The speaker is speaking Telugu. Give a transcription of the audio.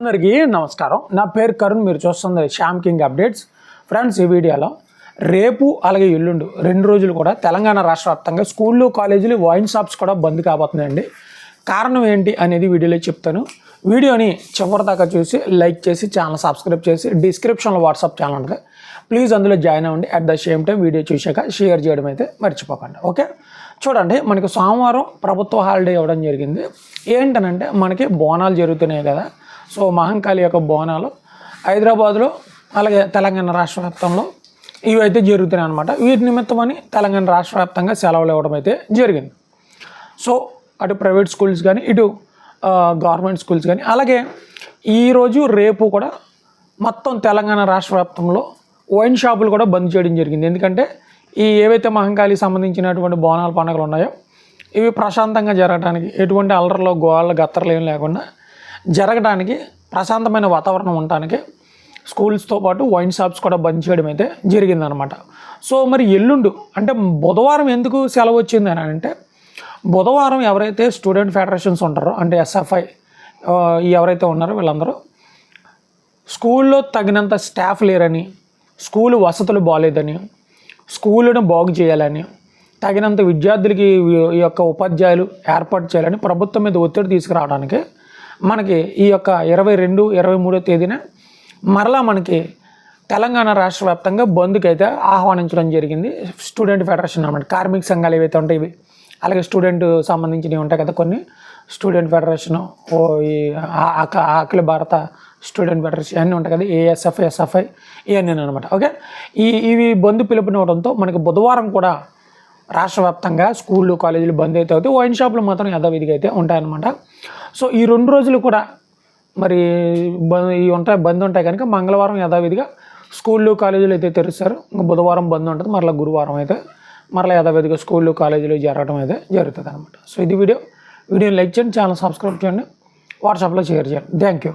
అందరికీ నమస్కారం. నా పేరు కరుణ్ మీరు చూస్తుంది శ్యామ్ కింగ్ అప్డేట్స్. ఫ్రెండ్స్ ఈ వీడియోలో రేపు అలాగే ఎల్లుండు రెండు రోజులు కూడా తెలంగాణ రాష్ట్ర వ్యాప్తంగా స్కూళ్ళు కాలేజీలు వైన్ షాప్స్ కూడా బంద్ కాబోతున్నాయండి. కారణం ఏంటి అనేది వీడియోలో చెప్తాను. వీడియోని చివరిదాకా చూసి లైక్ చేసి ఛానల్ సబ్స్క్రైబ్ చేసి డిస్క్రిప్షన్లో వాట్సాప్ ఛానల్ ఉంటుంది ప్లీజ్ అందులో జాయిన్ అవ్వండి. At the same time video చూశాక షేర్ చేయడం అయితే మర్చిపోకండి. ఓకే? చూడండి మనకి సోమవారం ప్రభుత్వ హాలిడే ఇవ్వడం జరిగింది. ఏంటనంటే మనకి బోనాలు జరుగుతున్నాయి కదా. సో మహంకాళి యొక్క బోనాలు హైదరాబాద్లో అలాగే తెలంగాణ రాష్ట్ర వ్యాప్తంలో ఇవైతే జరుగుతున్నాయి అనమాట వీటి నిమిత్తమని తెలంగాణ రాష్ట్ర వ్యాప్తంగా సెలవులు ఇవ్వడం అయితే జరిగింది. సో అటు ప్రైవేట్ స్కూల్స్ కానీ ఇటు గవర్నమెంట్ స్కూల్స్ కానీ అలాగే ఈరోజు రేపు కూడా మొత్తం తెలంగాణ రాష్ట్ర వ్యాప్తంలో వైన్ షాపులు కూడా బంద్ చేయడం జరిగింది. ఎందుకంటే ఈ ఏవైతే మహంకాళికి సంబంధించినటువంటి బోనాల పండుగలు ఉన్నాయో ఇవి ప్రశాంతంగా జరగడానికి ఎటువంటి అల్లర్లో గోళ్ళ గత్తర్లు ఏం లేకుండా జరగడానికి ప్రశాంతమైన వాతావరణం ఉండటానికి స్కూల్స్తో పాటు వైన్ షాప్స్ కూడా బంద్ చేయడం అయితే జరిగిందనమాట. సో మరి ఎల్లుండు అంటే బుధవారం ఎందుకు సెలవు వచ్చింది అని అంటే బుధవారం ఎవరైతే స్టూడెంట్ ఫెడరేషన్స్ ఉంటారో అంటే ఎస్ఎఫ్ఐ ఎవరైతే ఉన్నారో వీళ్ళందరూ స్కూల్లో తగినంత స్టాఫ్ లేరని స్కూల్ వసతులు బాగాలేదని స్కూలును బాగు చేయాలని తగినంత విద్యార్థులకి ఈ- ఈ యొక్క ఉపాధ్యాయులు ఏర్పాటు చేయాలని ప్రభుత్వం మీద ఒత్తిడి తీసుకురావడానికి మనకి ఈ యొక్క ఇరవై రెండు ఇరవై మూడో తేదీన మరలా మనకి తెలంగాణ రాష్ట్ర వ్యాప్తంగా బంద్కి అయితే ఆహ్వానించడం జరిగింది. స్టూడెంట్ ఫెడరేషన్ అనమాట కార్మిక సంఘాలు ఏవైతే ఉంటాయి ఇవి. అలాగే స్టూడెంట్ సంబంధించినవి ఉంటాయి కదా కొన్ని. స్టూడెంట్ ఫెడరేషన్ ఓ ఈ అఖిల భారత స్టూడెంట్ ఫెడరేషన్ అన్నీ ఉంటాయి కదా ఏఎస్ఎఫ్ ఎస్ఎఫ్ఐ ఇవన్నీ అనమాట ఓకే? ఈ ఇవి బంద్ పిలుపునివ్వడంతో మనకి బుధవారం కూడా రాష్ట్ర వ్యాప్తంగా స్కూళ్ళు కాలేజీలు బంద్ అయితే అవుతాయి. వైన్ షాపులు మాత్రం యథావిధిగా అయితే ఉంటాయన్నమాట. సో ఈ రెండు రోజులు కూడా మరి ఈ ఇవి ఉంటాయి బంద్ ఉంటాయి కనుక మంగళవారం యథావిధిగా స్కూళ్ళు కాలేజీలు అయితే తెరుస్తారు. ఇంకా బుధవారం బంద్ ఉంటుంది మరలా గురువారం అయితే మరలా యథావిధిగా స్కూళ్ళు కాలేజీలు జరగడం అయితే జరుగుతుంది అనమాట సో ఇది వీడియో. వీడియోని లైక్ చేయండి ఛానల్ సబ్స్క్రైబ్ చేయండి వాట్సాప్లో షేర్ చేయండి. Thank you.